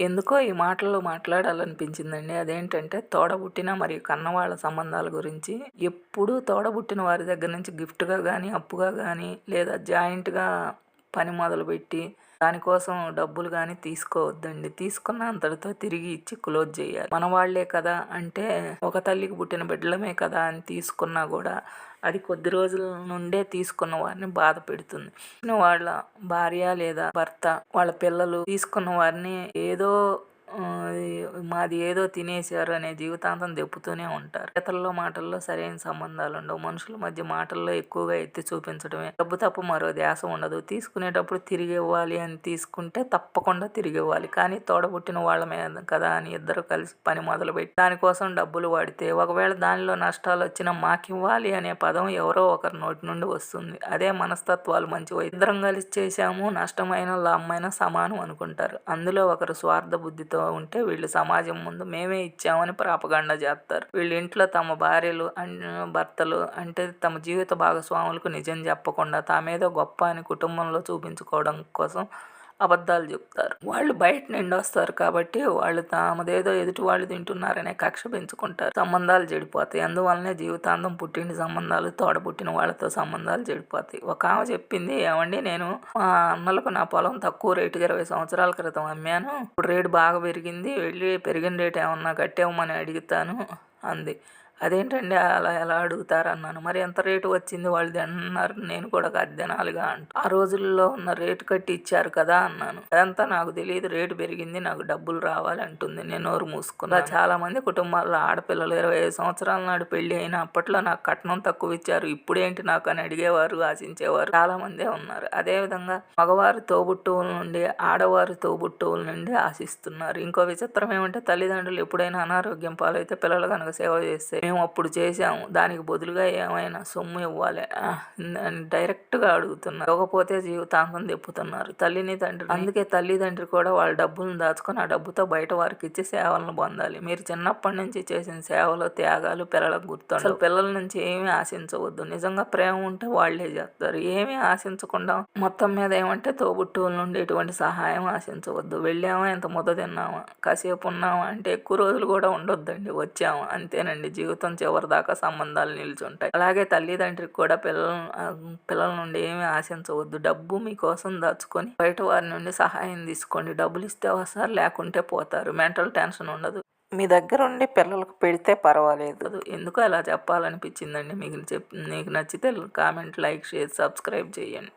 ఎందుకో ఈ మాటల్లో మాట్లాడాలనిపించిందండి. అదేంటంటే తోడబుట్టిన మరియు కన్నవాళ్ళ సంబంధాల గురించి ఎప్పుడూ తోడబుట్టిన వారి దగ్గర నుంచి గిఫ్ట్గా కానీ అప్పుగా కానీ లేదా జాయింట్గా పని మొదలుపెట్టి దానికోసం డబ్బులు కానీ తీసుకోవద్దండి. తీసుకున్న అంతటితో తిరిగి ఇచ్చి క్లోజ్ చేయాలి. మన వాళ్ళే కదా అంటే ఒక తల్లికి పుట్టిన బిడ్డలమే కదా అని తీసుకున్నా కూడా అది కొద్ది రోజుల నుండే తీసుకున్న వారిని బాధ పెడుతుంది. వాళ్ళ భార్య లేదా భర్త వాళ్ళ పిల్లలు తీసుకున్న వారిని ఏదో మాది ఏదో తినేశారు అనే జీవితాంతం దెప్పుతూనే ఉంటారు. ఇతరుల మాటల్లో సరైన సంబంధాలు ఉండవు. మనుషుల మధ్య మాటల్లో ఎక్కువగా ఎత్తి చూపించడమే. డబ్బు తప్ప మరో ధ్యాస ఉండదు. తీసుకునేటప్పుడు తిరిగి ఇవ్వాలి అని తీసుకుంటే తప్పకుండా తిరిగి ఇవ్వాలి. కానీ తోడబుట్టిన వాళ్ళమే కదా అని ఇద్దరు కలిసి పని మొదలుపెట్టి దానికోసం డబ్బులు వాడితే ఒకవేళ దానిలో నష్టాలు వచ్చినా మాకివ్వాలి అనే పదం ఎవరో ఒకరి నోటి నుండి వస్తుంది. అదే మనస్తత్వాలు మంచివి ఇద్దరం కలిసి చేశాము. నష్టమైన లాభమైన సమానం అనుకుంటారు. అందులో ఒకరు స్వార్థ బుద్ధితో ఉంటే వీళ్ళు సమాజం ముందు మేమే ఇచ్చామని ప్రాపగాండ చేస్తారు. వీళ్ళ ఇంట్లో తమ భార్యలు భర్తలు అంటే తమ జీవిత భాగస్వాములకు నిజం చెప్పకుండా తామేదో గొప్ప అని కుటుంబంలో చూపించుకోవడం కోసం అబద్ధాలు చెప్తారు. వాళ్ళు బయట నుండి వస్తారు కాబట్టి వాళ్ళు తామదేదో ఎదుటి వాళ్ళు తింటున్నారనే కక్ష పెంచుకుంటారు. సంబంధాలు చెడిపోతాయి. అందువల్లనే జీవితాంతం పుట్టిన సంబంధాలు తోడబుట్టిన వాళ్ళతో సంబంధాలు చెడిపోతాయి. ఒక ఆమె చెప్పింది ఏమండి నేను మా అన్నలకు నా పొలం తక్కువ రేటుకి ఇరవై సంవత్సరాల క్రితం అమ్మాను. ఇప్పుడు రేటు బాగా పెరిగింది. వెళ్ళి పెరిగిన రేటు ఏమన్నా కట్టేమని అడుగుతాను అంది. అదేంటండి అలా ఎలా అడుగుతారు అన్నాను మరి ఎంత రేటు వచ్చింది వాళ్ళు తింటున్నారు నేను కూడా అద్దెనాలుగా అంట. ఆ రోజుల్లో ఉన్న రేటు కట్టి ఇచ్చారు కదా అన్నాను. అదంతా నాకు తెలియదు. రేటు పెరిగింది. నాకు డబ్బులు రావాలి అంటుంది. నేను నోరు మూసుకున్నా చాలా మంది కుటుంబాల్లో ఆడపిల్లలు ఇరవై ఐదు సంవత్సరాల నాడు పెళ్ళి అయిన అప్పట్లో నాకు కట్నం తక్కువ ఇచ్చారు. ఇప్పుడేంటి నాకు అని అడిగేవారు ఆశించేవారు చాలా మందే ఉన్నారు. అదే విధంగా మగవారు తోబుట్టువుల నుండి ఆడవారు తోబుట్టువుల నుండి ఆశిస్తున్నారు. ఇంకో విచిత్రం ఏమంటే తల్లిదండ్రులు ఎప్పుడైనా అనారోగ్యం పాలైతే పిల్లలు కనుక సేవ చేస్తే మేము అప్పుడు చేసాము దానికి బదులుగా ఏమైనా సొమ్ము ఇవ్వాలి. అని డైరెక్ట్గా అడుగుతున్నారు ఇవ్వకపోతే జీవితాంతం తిప్పుతున్నారు. తల్లిని తండ్రి అందుకే తల్లిదండ్రి కూడా వాళ్ళ డబ్బులను దాచుకొని ఆ డబ్బుతో బయట వారికి ఇచ్చి సేవలను పొందాలి. మీరు చిన్నప్పటి నుంచి చేసిన సేవలు త్యాగాలు పిల్లలకు గుర్తు అసలు పిల్లల నుంచి ఏమీ ఆశించవద్దు. నిజంగా ప్రేమ ఉంటే వాళ్ళే చేస్తారు. ఏమీ ఆశించకుండా మొత్తం మీద ఏమంటే తోబుట్టువుల నుండి ఎటువంటి సహాయం ఆశించవద్దు. వెళ్ళామా? ఎంత ముద్ద తిన్నామా? కాసేపు ఉన్నామా? అంటే ఎక్కువ రోజులు కూడా ఉండొద్దండి. వచ్చాము? అంతేనండి జీవితం. చివరి దాకా సంబంధాలు నిల్చుంటాయి. అలాగే తల్లిదండ్రికి కూడా పిల్లల పిల్లల నుండి ఏమీ ఆశించవద్దు. డబ్బు మీకోసం దాచుకొని బయట వారి నుండి సహాయం తీసుకోండి. డబ్బులు ఇస్తే వస్తారు లేకుంటే పోతారు. మెంటల్ టెన్షన్ ఉండదు. మీ దగ్గర ఉండి పిల్లలకు పెడితే పర్వాలేదు. ఎందుకు అలా చెప్పాలనిపించిందండి. మీకు చెప్ మీకు నచ్చితే కామెంట్ లైక్ షేర్ సబ్స్క్రైబ్ చేయండి.